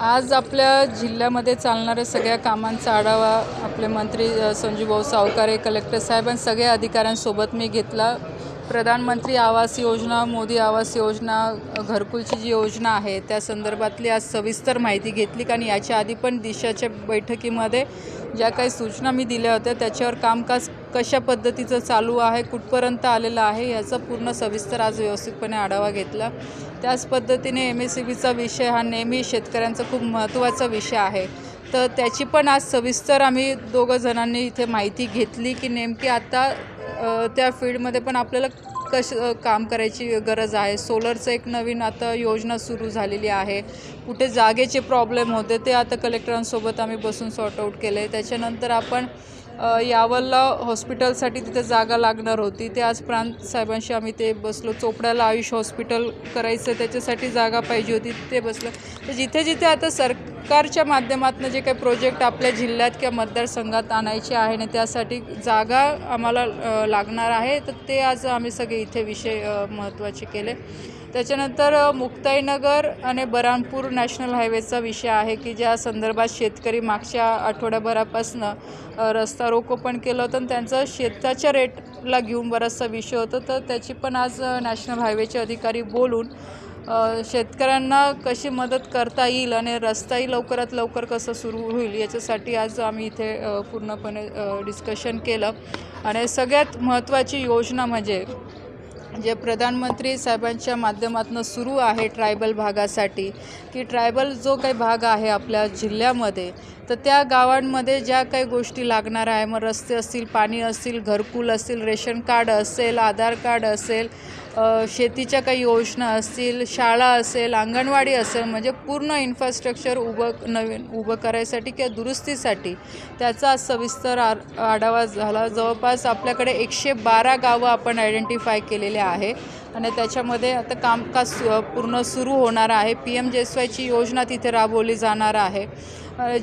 आज आपल्या जिल्ह्यामध्ये चालणाऱ्या सगळ्या कामांचा आढावा आपले मंत्री संजूभाऊ सावकारे कलेक्टर साहेब आणि सगळ्या अधिकाऱ्यांसोबत मी घेतला. प्रधानमंत्री आवास योजना मोदी आवास योजना घरकुलची जी योजना आहे त्या संदर्भातली आज सविस्तर माहिती घेतली कारण याच्या आधी पण दिशाच्या बैठकीमध्ये ज्या काही सूचना मी दिल्या होत्या त्याच्यावर कामकाज कशा पद्धतीचं चालू आहे कुठपर्यंत आलेलं आहे याचा पूर्ण सविस्तर आज व्यवस्थितपणे आढावा घेतला. त्याच पद्धतीने एम एस सी बीचा विषय हा नेहमी शेतकऱ्यांचा खूप महत्त्वाचा विषय आहे. तर त्याची पण आज सविस्तर आम्ही दोघं जणांनी इथे माहिती घेतली की नेमकी आता त्या फील्डमध्ये पण आपल्याला कश काम करायची गरज आहे. सोलरचं एक नवीन आता योजना सुरू झालेली आहे. कुठे जागेचे प्रॉब्लेम होते ते आता कलेक्टरांसोबत आम्ही बसून सॉर्ट आऊट केले त्याच्यानंतर आपण अ, यावलला हॉस्पिटलसाठी तिथे जागा लागणार होती. ते आज प्रांत साहेबांशी आम्ही ते बसलो. चोपड्याला आयुष हॉस्पिटल करायचं त्याच्यासाठी जागा पाहिजे होती ते बसलं. तर जिथे जिथे आता सरकारच्या माध्यमातून जे काही प्रोजेक्ट आपल्या जिल्ह्यात किंवा मतदारसंघात आणायचे आहे आणि त्यासाठी जागा आम्हाला लागणार आहे तर ते आज आम्ही सगळे इथे विषय महत्त्वाचे केले. त्याच्यानंतर मुक्ताईनगर आणि बरामपूर नॅशनल हायवेचा विषय आहे की ज्या संदर्भात शेतकरी मागच्या आठवड्याभरापासनं रस्ता रोको पण केलं होतं आणि त्यांचं शेताच्या रेटला घेऊन बराचसा विषय होता. तर त्याची पण आज नॅशनल हायवेचे अधिकारी बोलून शेतकऱ्यांना कशी मदत करता येईल आणि रस्ताही लवकरात लवकर कसं सुरू होईल याच्यासाठी आज आम्ही इथे पूर्णपणे डिस्कशन केलं. आणि सगळ्यात महत्त्वाची योजना म्हणजे जे प्रधानमंत्री साहेबांच्या माध्यमातून सुरू आहे ट्रायबल भागासाठी की ट्रायबल जो काही भाग आहे आपल्या जिल्ह्यामध्ये तर त्या गावांमध्ये ज्या काही गोष्टी लागणार आहे मग रस्ते असतील पाणी असतील घरकुल असतील रेशन कार्ड असेल आधार कार्ड असेल शेतीच्या काही योजना असतील शाळा असेल अंगणवाडी असेल म्हणजे पूर्ण इन्फ्रास्ट्रक्चर उभं नवीन उभं करायसाठी किंवा दुरुस्तीसाठी त्याचा सविस्तर आ आढावा झाला. जवळपास आपल्याकडे एकशे बारा गावं आपण आयडेंटिफाय केलेले आहे आणि त्याच्यामध्ये आता कामकाज सु पूर्ण सुरू होणार आहे. पी एम जे एस वायची योजना तिथे राबवली जाणार आहे.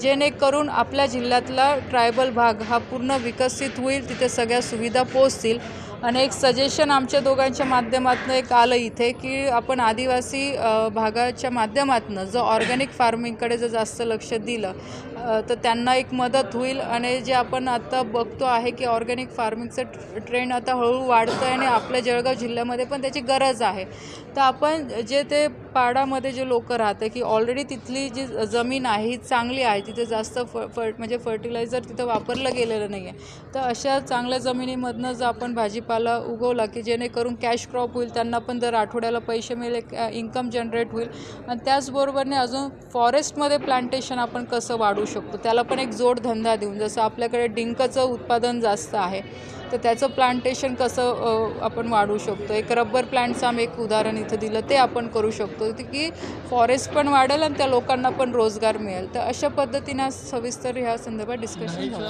जेणेकरून आपल्या जिल्ह्यातला ट्रायबल भाग हा पूर्ण विकसित होईल तिथे सगळ्या सुविधा पोचतील आणि एक सजेशन आमच्या दोघांच्या माध्यमातून एक आलं इथे की आपण आदिवासी भागाच्या माध्यमातून जो ऑर्गॅनिक फार्मिंगकडे जर जास्त लक्ष दिलं तर त्यांना एक मदत होईल आणि जे आपण आता बघतो आहे की ऑर्गॅनिक फार्मिंगचं ट्रेंड आता हळूहळू वाढतं आहे आणि आपल्या जळगाव जिल्ह्यामध्ये पण त्याची गरज आहे. तर आपण जे ते पाडामध्ये जे लोक राहते की ऑलरेडी तिथली जी जमीन आहे ही चांगली आहे तिथे जास्त फ फ म्हणजे फर्टिलायझर तिथं वापरलं गेलेलं नाही आहे तर अशा चांगल्या जमिनीमधनं जर आपण भाजीपाला उगवला की जेणेकरून कॅश क्रॉप होईल त्यांना पण दर आठवड्याला पैसे मिळेल इन्कम जनरेट होईल. आणि त्याचबरोबरने अजून फॉरेस्टमध्ये प्लांटेशन आपण कसं वाढवू शकतो. त्याला पण एक जोडधंदा देऊन जसं आपल्याकडे डिंकचं उत्पादन जास्त आहे तर त्याचं प्लांटेशन कसं आपण वाढवू शकतो? एक रब्बर प्लांटचं आम्ही एक उदाहरण इथं दिलं ते आपण करू शकतो. की फॉरेस्ट पण वाढेल आणि त्या लोकांना पण रोजगार मिळेल. तर अशा पद्धतीनं सविस्तर ह्या संदर्भात डिस्कशन झालं.